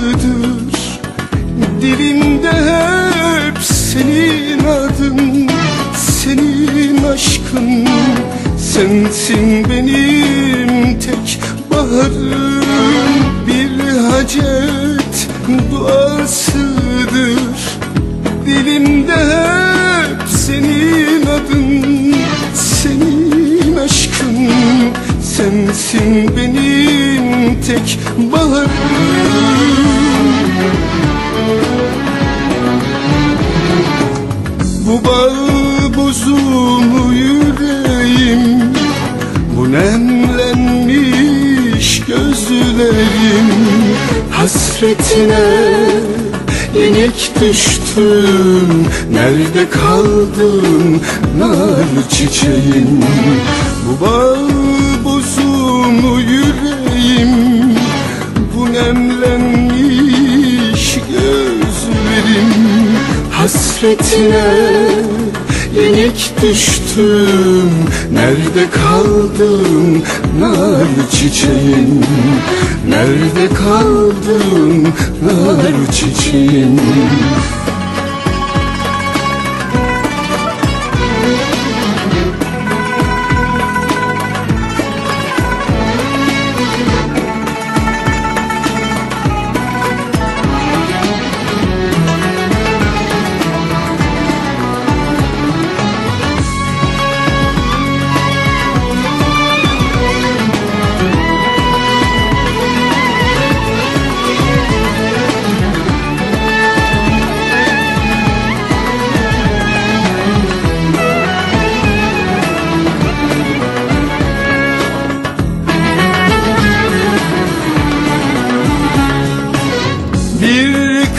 duasıdır Dilimde hep senin adın Senin aşkın. Sensin benim tek baharım. Bir hacet duasıdır. Dilimde hep senin adın Senin aşkın. Sensin benim tek baharım Bu bağ bozumu yüreğim? Bu nemlenmiş gözlerim. Hasretine yenik düştüm Nerede kaldın nar çiçeğim? Bu bağ bozumu yüreğim? Bu nemlenmiş Hasretine yenik düştüm. Nerede kaldın nar çiçeğim? Nerede kaldın nar çiçeğim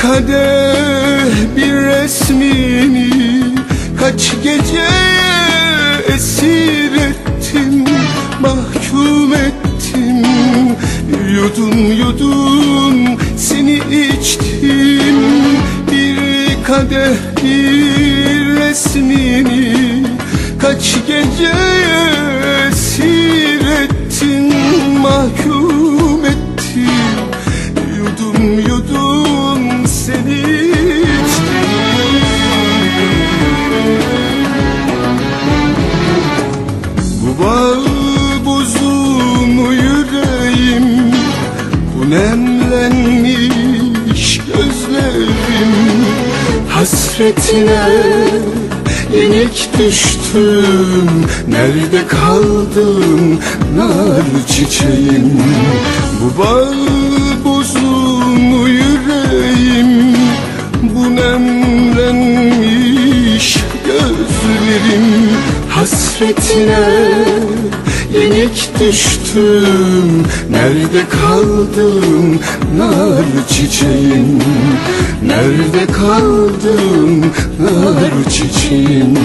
kadeh bir resmini Kaç gece esir ettim Mahkum ettim. Yudum yudum seni içtim. Bir kadeh bir resmini Kaç gece nemlenmiş gözlerim. Hasretine yenik düştüm. Nerede kaldın nar çiçeğim? Bu bağ bozumu yüreğim? Bu nemlenmiş gözlerim. Hasretine yenik düştüm. Nerede kaldın nar çiçeğim? Nerede kaldın nar çiçeğim